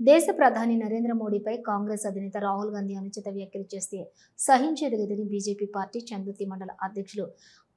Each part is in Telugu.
దేశ ప్రధాని నరేంద్ర మోడీపై కాంగ్రెస్ అధినేత రాహుల్ గాంధీ అనుచిత వ్యాఖ్యలు చేస్తే సహించేది లేదని బీజేపీ పార్టీ చందుర్తి మండల అధ్యక్షులు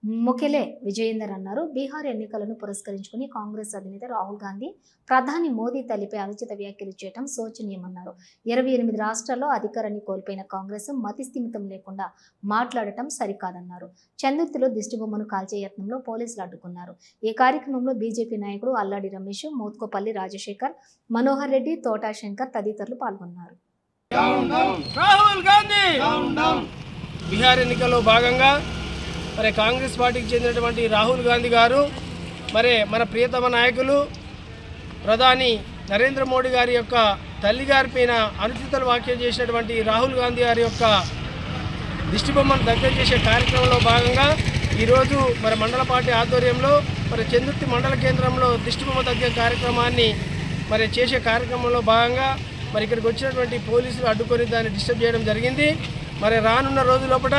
ముఖెలే విజయేందర్ అన్నారు. బీహార్ ఎన్నికలను పురస్కరించుకుని కాంగ్రెస్ అధినేత రాహుల్ గాంధీ ప్రధాని మోదీ తల్లిపై అనుచిత వ్యాఖ్యలు చేయడం శోచనీయమన్నారు. ఇరవై ఎనిమిది రాష్ట్రాల్లో అధికారాన్ని కోల్పోయిన కాంగ్రెస్ మతి స్థిమితం లేకుండా మాట్లాడటం సరికాదన్నారు. చందుర్తిలో దిష్టిబొమ్మను కాల్చే యత్నంలో పోలీసులు అడ్డుకున్నారు. ఈ కార్యక్రమంలో బీజేపీ నాయకుడు అల్లాడి రమేష్ మోత్కోపల్లి రాజశేఖర్ మనోహర్ రెడ్డి తోటా శంకర్ తదితరులు పాల్గొన్నారు. రాహుల్ గాంధీ! బీహార్ ఎన్నికల్లో భాగంగా మరి కాంగ్రెస్ పార్టీకి చెందినటువంటి రాహుల్ గాంధీ గారు మరి మన ప్రియతమ నాయకులు ప్రధాని నరేంద్ర మోడీ గారి యొక్క తల్లి గారి పైన అనుచితలు వ్యాఖ్యలు చేసినటువంటి రాహుల్ గాంధీ గారి యొక్క దిష్టిబొమ్మను దగ్గర చేసే కార్యక్రమంలో భాగంగా ఈరోజు మరి మండల పార్టీ ఆధ్వర్యంలో మరి చందుర్తి మండల కేంద్రంలో దిష్టిబొమ్మ దగ్గర కార్యక్రమాన్ని మరి చేసే కార్యక్రమంలో భాగంగా మరి ఇక్కడికి వచ్చినటువంటి పోలీసులు అడ్డుకొని దాన్ని డిస్టర్బ్ చేయడం జరిగింది. మరి రానున్న రోజులోపల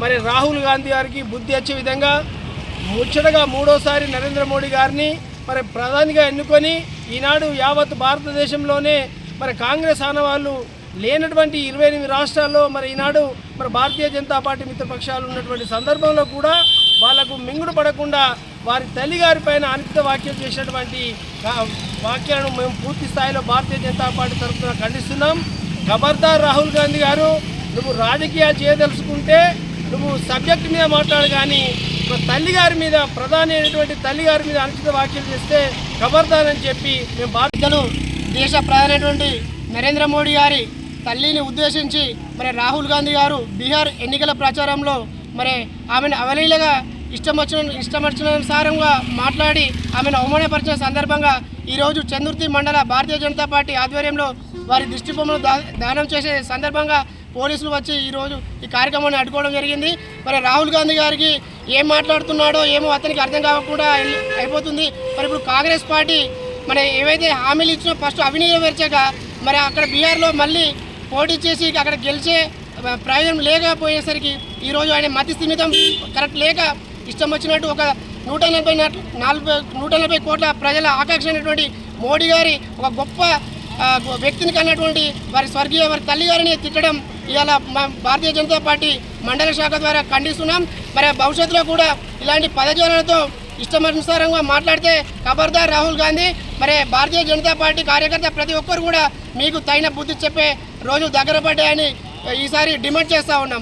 మరి రాహుల్ గాంధీ గారికి బుద్ధి వచ్చే విధంగా ముచ్చటగా మూడోసారి నరేంద్ర మోడీ గారిని మరి ప్రధానిగా ఎన్నుకొని ఈనాడు యావత్ భారతదేశంలోనే మరి కాంగ్రెస్ ఆనవాళ్ళు లేనటువంటి ఇరవై ఎనిమిది రాష్ట్రాల్లో మరి ఈనాడు మరి భారతీయ జనతా పార్టీ మిత్రపక్షాలు ఉన్నటువంటి సందర్భంలో కూడా వాళ్ళకు మింగుడు పడకుండా వారి తల్లి గారి పైన అనుచిత వాక్యం చేసినటువంటి వాక్యాలను మేము పూర్తి స్థాయిలో భారతీయ జనతా పార్టీ తరఫున ఖండిస్తున్నాం. ఖబర్దార్ రాహుల్ గాంధీ గారు నువ్వు రాజకీయాలు చేయదలుచుకుంటే నువ్వు సబ్జెక్ట్ మీద మాట్లాడు కానీ మా తల్లి గారి మీద ప్రధాని అయినటువంటి తల్లి గారి మీద అనుచిత వ్యాఖ్యలు చేస్తే ఖబర్దార్ అని చెప్పి మేము బాధ్యతలు దేశ ప్రధానమైనటువంటి నరేంద్ర మోడీ గారి తల్లిని ఉద్దేశించి మరి రాహుల్ గాంధీ గారు బీహార్ ఎన్నికల ప్రచారంలో మరి ఆమెను అవలీలగా ఇష్టం వచ్చిన ఇష్టం మాట్లాడి ఆమెను అవమానపరిచిన సందర్భంగా ఈరోజు చంద్రుతి మండల భారతీయ జనతా పార్టీ ఆధ్వర్యంలో వారి దృష్టిబొమ్మను దా దానం చేసే సందర్భంగా పోలీసులు వచ్చి ఈరోజు ఈ కార్యక్రమాన్ని అడ్డుకోవడం జరిగింది. మరి రాహుల్ గాంధీ గారికి ఏం మాట్లాడుతున్నాడో ఏమో అతనికి అర్థం కాకుండా అయిపోతుంది. మరి ఇప్పుడు కాంగ్రెస్ పార్టీ మరి ఏవైతే హామీలు ఇచ్చినా ఫస్ట్ అవి నెరవేర్చాక మరి అక్కడ బీహార్లో మళ్ళీ పోటీ చేసి అక్కడ గెలిచే ప్రయోజనం లేకపోయేసరికి ఈరోజు ఆయన మతి స్థిమితం కరెక్ట్ లేక ఇష్టం వచ్చినట్టు ఒక నూట నలభై నలభై నూట నలభై కోట్ల ప్రజల ఆకాంక్ష మోడీ గారి ఒక గొప్ప వ్యక్తిని కన్నటువంటి వారి స్వర్గీయ వారి తల్లి గారిని తిట్టడం ఇవాళ మా భారతీయ జనతా పార్టీ మండల శాఖ ద్వారా ఖండిస్తున్నాం. మరి భవిష్యత్తులో కూడా ఇలాంటి పదజాలతో ఇష్టమనుసారంగా మాట్లాడితే ఖబర్దార్ రాహుల్ గాంధీ. మరి భారతీయ జనతా పార్టీ కార్యకర్త ప్రతి ఒక్కరు కూడా మీకు తగిన బుద్ధి చెప్పే రోజు దగ్గర పడ్డాయని ఈసారి డిమాండ్ చేస్తూ ఉన్నాం.